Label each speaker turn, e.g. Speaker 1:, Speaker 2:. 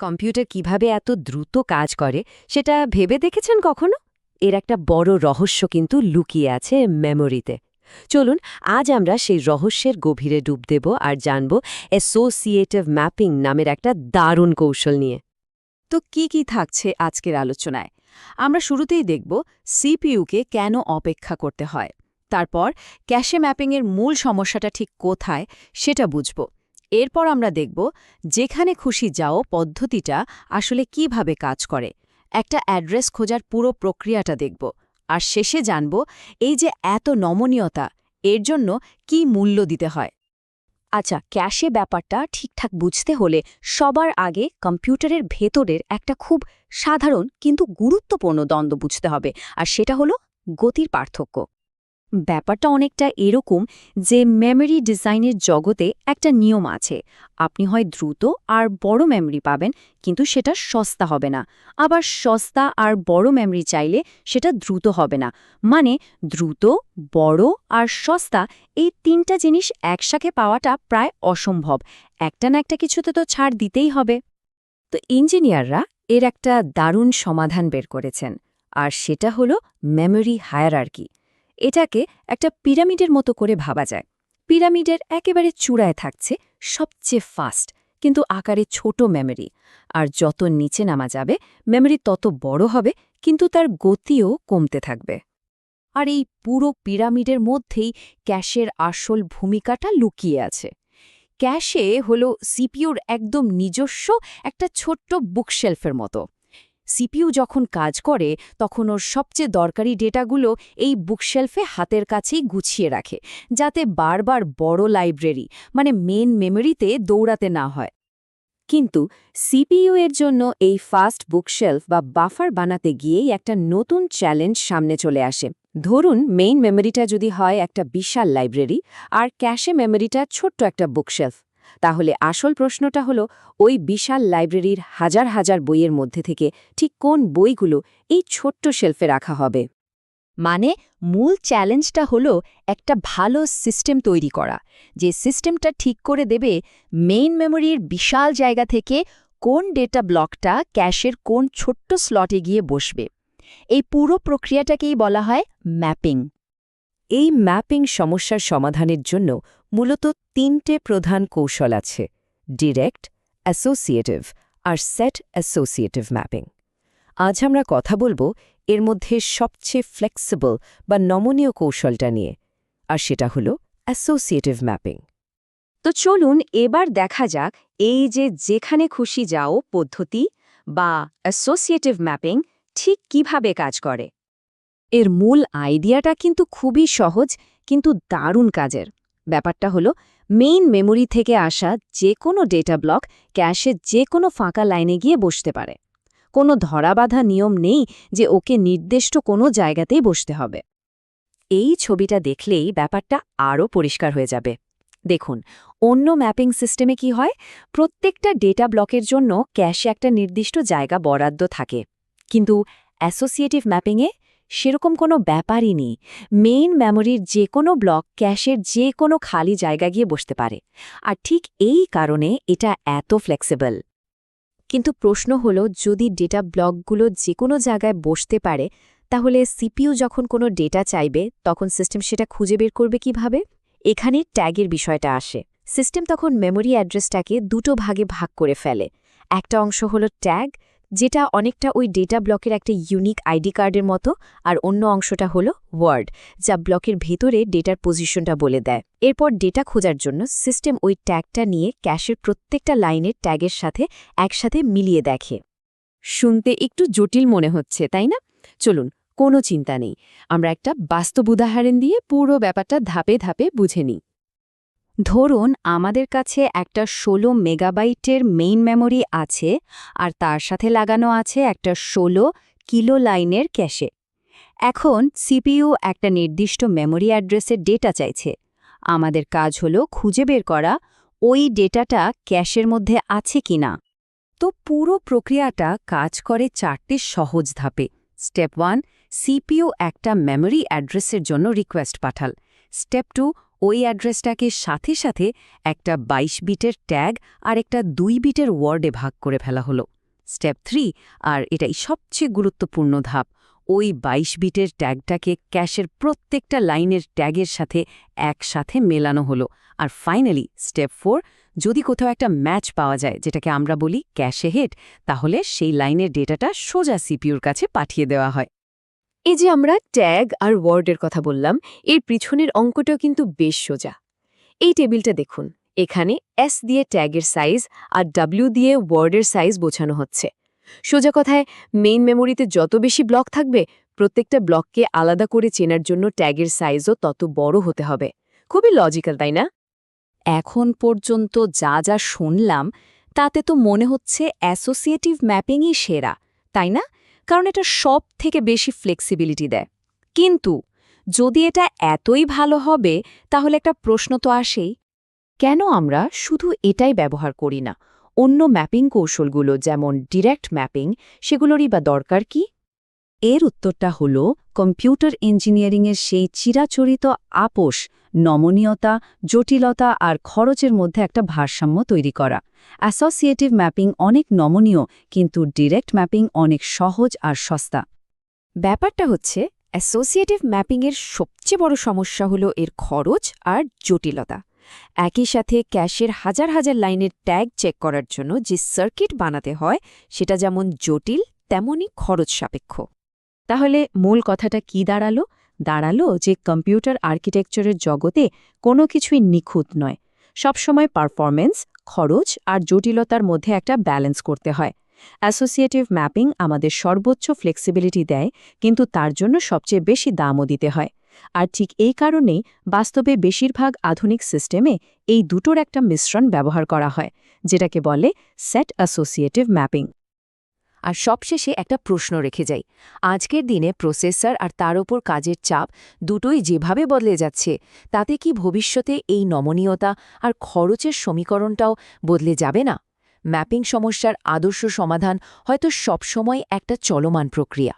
Speaker 1: Computer কীভাবে এত দ্রুত কাজ করে, সেটা ভেবে দেখেছেন কখনো? এর একটা বড় রহস্য কিন্তু লুকিয়ে আছে মেমোরিতে। চলুন, আজ আমরা সেই রহস্যের গভীরে ডুব দেব আর জানব অ্যাসোসিয়েটিভ ম্যাপিং নামের একটা দারুণ কৌশল নিয়ে।
Speaker 2: তো কি কি থাকছে আজকের আলোচনায়? আমরা শুরুতেই দেখব সিপিইউকে কেন অপেক্ষা করতে হয়। তারপর ক্যাশে ম্যাপিংয়ের মূল সমস্যাটা ঠিক কোথায়, সেটা বুঝব। এরপর আমরা দেখব যেখানে খুশি যাও পদ্ধতিটা আসলে কীভাবে কাজ করে। একটা অ্যাড্রেস খোঁজার পুরো প্রক্রিয়াটা দেখব। আর শেষে জানব এই যে এত নমনীয়তা, এর জন্য কি মূল্য দিতে হয়।
Speaker 3: আচ্ছা ক্যাশে ব্যাপারটা ঠিকঠাক বুঝতে হলে সবার আগে কম্পিউটারের ভেতরের একটা খুব সাধারণ কিন্তু গুরুত্বপূর্ণ দ্বন্দ্ব বুঝতে হবে। আর সেটা হলো গতির পার্থক্য। ব্যাপারটা অনেকটা এরকম যে মেমরি ডিজাইনের জগতে একটা নিয়ম আছে। আপনি হয় দ্রুত আর বড় মেমরি পাবেন, কিন্তু সেটা সস্তা হবে না। আবার সস্তা আর বড় মেমরি চাইলে সেটা দ্রুত হবে না। মানে দ্রুত, বড় আর সস্তা এই তিনটা জিনিস একসাথে পাওয়াটা প্রায় অসম্ভব। একটা না একটা কিছুতে তো ছাড় দিতেই হবে। তো ইঞ্জিনিয়াররা এর একটা দারুণ সমাধান বের করেছেন, আর সেটা হলো মেমরি হায়ারার্কি এটাকে একটা পিরামিডের মতো করে ভাবা যায়। পিরামিডের একেবারে চূড়ায় থাকছে সবচেয়ে ফাস্ট, কিন্তু আকারে ছোট মেমরি। আর যত নিচে নামা যাবে, মেমরি তত বড় হবে, কিন্তু তার গতিও কমতে থাকবে। আর এই পুরো পিরামিডের মধ্যেই ক্যাশের আসল ভূমিকাটা লুকিয়ে আছে। ক্যাশে হল সিপিউর একদম নিজস্ব একটা ছোট্ট বুকশেলফের মতো। সিপিইউ যখন কাজ করে, তখন ওর সবচেয়ে দরকারি ডেটাগুলো এই বুকশেলফে হাতের কাছেই গুছিয়ে রাখে, যাতে বারবার বড় লাইব্রেরি মানে মেন মেমোরিতে দৌড়াতে না হয়। কিন্তু সিপিইউ এর জন্য এই ফাস্ট বুকশেলফ বা বাফার বানাতে গিয়েই একটা নতুন চ্যালেঞ্জ সামনে চলে আসে। ধরুন মেইন মেমোরিটা যদি হয় একটা বিশাল লাইব্রেরি আর ক্যাশে মেমোরিটা ছোট্ট একটা বুকশেলফ তাহলে আসল প্রশ্নটা হলো, ওই বিশাল লাইব্রেরির হাজার হাজার বইয়ের মধ্যে থেকে ঠিক কোন বইগুলো এই ছোট্ট শেলফে রাখা হবে? মানে মূল চ্যালেঞ্জটা হলো একটা ভালো সিস্টেম তৈরি করা, যে সিস্টেমটা ঠিক করে দেবে মেইন মেমোরির বিশাল জায়গা থেকে কোন ডেটা ব্লকটা ক্যাশের কোন ছোট্ট স্লটে গিয়ে বসবে। এই পুরো প্রক্রিয়াটাকেই বলা হয় ম্যাপিং।
Speaker 1: এই ম্যাপিং সমস্যার সমাধানের জন্য মূলত তিনটে প্রধান কৌশল আছে, ডিরেক্ট, অ্যাসোসিয়েটিভ আর সেট অ্যাসোসিয়েটিভ ম্যাপিং। আজ আমরা কথা বলব এর মধ্যে সবচেয়ে ফ্লেক্সিবল বা নমনীয় কৌশলটা নিয়ে, আর সেটা হলো অ্যাসোসিয়েটিভ ম্যাপিং।
Speaker 3: তো চলুন এবার দেখা যাক এই যে যেখানে খুশি যাও পদ্ধতি বা অ্যাসোসিয়েটিভ ম্যাপিং ঠিক কীভাবে কাজ করে। এর মূল আইডিয়াটা কিন্তু খুবই সহজ, কিন্তু দারুণ কাজের। ব্যাপারটা হলো মেইন মেমোরি থেকে আসা যে কোনো ডেটা ব্লক ক্যাশে যে কোনো ফাঁকা লাইনে গিয়ে বসতে পারে। কোনো ধরাবাধা নিয়ম নেই যে ওকে নির্দিষ্ট কোনো জায়গাতেই বসতে হবে। এই ছবিটা দেখলেই ব্যাপারটা আরও পরিষ্কার হয়ে যাবে। দেখুন, অন্য ম্যাপিং সিস্টেমে কি হয়? প্রত্যেকটা ডেটা ব্লকের জন্য ক্যাশে একটা নির্দিষ্ট জায়গা বরাদ্দ থাকে। কিন্তু অ্যাসোসিয়েটিভ ম্যাপিংয়ে সেরকম কোনো ব্যাপারই নেই। মেইন মেমোরির যে কোনো ব্লক ক্যাশের যে কোনো খালি জায়গা গিয়ে বসতে পারে। আর ঠিক এই কারণে এটা এত ফ্লেক্সিবল কিন্তু প্রশ্ন হল, যদি ডেটা ব্লকগুলো যে কোনো জায়গায় বসতে পারে, তাহলে সিপিইউ যখন কোনো ডেটা চাইবে, তখন সিস্টেম সেটা খুঁজে বের করবে কীভাবে? এখানে ট্যাগের বিষয়টা আসে। সিস্টেম তখন মেমোরি অ্যাড্রেসটাকে দুটো ভাগে ভাগ করে ফেলে। একটা অংশ হলো ট্যাগ যেটা অনেকটা ওই ডেটা ব্লকের একটা ইউনিক আইডি কার্ডের মতো, আর অন্য অংশটা হলো ওয়ার্ড যা ব্লকের ভেতরে ডেটার পজিশনটা বলে দেয়। এরপর ডেটা খোঁজার জন্য সিস্টেম ওই ট্যাগটা নিয়ে ক্যাশের প্রত্যেকটা লাইনের ট্যাগের সাথে একসাথে মিলিয়ে দেখে। শুনতে একটু জটিল মনে হচ্ছে, তাই না? চলুন, কোনো চিন্তা নেই। আমরা একটা বাস্তব উদাহরণ দিয়ে পুরো ব্যাপারটা ধাপে ধাপে বুঝে নিই। ধরুন, আমাদের কাছে একটা ১৬ মেগাবাইটের মেইন মেমোরি আছে আর তার সাথে লাগানো আছে একটা ১৬ কিলো লাইনের ক্যাশে এখন সিপিইউ একটা নির্দিষ্ট মেমোরি অ্যাড্রেসের ডেটা চাইছে। আমাদের কাজ হলো খুঁজে বের করা ওই ডেটাটা ক্যাশের মধ্যে আছে কিনা। তো পুরো প্রক্রিয়াটা কাজ করে চারটে সহজ ধাপে। স্টেপ ওয়ান সিপিও একটা মেমোরি অ্যাড্রেসের জন্য রিকোয়েস্ট পাঠাল। স্টেপ টু
Speaker 1: ওই অ্যাড্রেসটাকে সাথে সাথে একটা ২২ বিটের ট্যাগ আর একটা দুই বিটের ওয়ার্ডে ভাগ করে ফেলা হলো। স্টেপ থ্রি, আর এটাই সবচেয়ে গুরুত্বপূর্ণ ধাপ। ওই ২২ বিটের ট্যাগটাকে ক্যাশের প্রত্যেকটা লাইনের ট্যাগের সাথে একসাথে মেলানো হলো। আর ফাইনালি স্টেপ ফোর, যদি কোথাও একটা ম্যাচ পাওয়া যায়, যেটাকে আমরা বলি ক্যাশে হেড, তাহলে সেই লাইনের ডেটাটা সোজা সিপিউর কাছে পাঠিয়ে দেওয়া হয়।
Speaker 2: এই যে আমরা ট্যাগ আর ওয়ার্ডের কথা বললাম, এর পিছনের অঙ্কটাও কিন্তু বেশ সোজা। এই টেবিলটা দেখুন, এখানে এস দিয়ে ট্যাগের সাইজ আর ডাব্লিউ দিয়ে ওয়ার্ডের সাইজ বোঝানো হচ্ছে। সোজা কথায় মেইন মেমোরিতে যত বেশি ব্লক থাকবে, প্রত্যেকটা ব্লককে আলাদা করে চেনার জন্য ট্যাগের সাইজও তত বড় হতে হবে। খুবই লজিক্যাল তাই না?
Speaker 3: এখন পর্যন্ত যা যা শুনলাম, তাতে তো মনে হচ্ছে অ্যাসোসিয়েটিভ ম্যাপিংই সেরা, তাই না? কারণ এটা সব থেকে বেশি ফ্লেক্সিবিলিটি দেয়। কিন্তু যদি এটা এতই ভালো হবে, তাহলে একটা প্রশ্ন তো আসেই। কেন আমরা শুধু এটাই ব্যবহার করি না? অন্য ম্যাপিং কৌশলগুলো যেমন ডিরেক্ট ম্যাপিং সেগুলোরই বা দরকার কি? এর উত্তরটা হল কম্পিউটার ইঞ্জিনিয়ারিংয়ের সেই চিরাচরিত আপোষ নমনীয়তা, জটিলতা আর খরচের মধ্যে একটা ভারসাম্য তৈরি করা। অ্যাসোসিয়েটিভ ম্যাপিং অনেক নমনীয়, কিন্তু ডিরেক্ট ম্যাপিং অনেক সহজ আর সস্তা।
Speaker 1: ব্যাপারটা হচ্ছে, অ্যাসোসিয়েটিভ ম্যাপিংয়ের সবচেয়ে বড় সমস্যা হলো এর খরচ আর জটিলতা। একই সাথে ক্যাশের হাজার হাজার লাইনের ট্যাগ চেক করার জন্য যে সার্কিট বানাতে হয়, সেটা যেমন জটিল, তেমনই খরচ সাপেক্ষ।
Speaker 3: তাহলে মূল কথাটা কি দাঁড়াল? দাঁড়াল যে কম্পিউটার আর্কিটেকচারের জগতে কোনো কিছুই নিখুঁত নয়। সবসময় পারফরমেন্স খরচ আর জটিলতার মধ্যে একটা ব্যালেন্স করতে হয়। অ্যাসোসিয়েটিভ ম্যাপিং আমাদের সর্বোচ্চ ফ্লেক্সিবিলিটি দেয়, কিন্তু তার জন্য সবচেয়ে বেশি দামও দিতে হয়। আর ঠিক এই কারণেই বাস্তবে বেশিরভাগ আধুনিক সিস্টেমে এই দুটোর একটা মিশ্রণ ব্যবহার করা হয়, যেটাকে বলে সেট অ্যাসোসিয়েটিভ ম্যাপিং।
Speaker 1: আর সবশেষে একটা প্রশ্ন রেখে যাই। আজকের দিনে প্রসেসর আর তার ওপর কাজের চাপ দুটোই যেভাবে বদলে যাচ্ছে, তাতে কি ভবিষ্যতে এই নমনীয়তা আর খরচের সমীকরণটাও বদলে যাবে না? ম্যাপিং সমস্যার আদর্শ সমাধান হয়তো সবসময় একটা চলমান প্রক্রিয়া।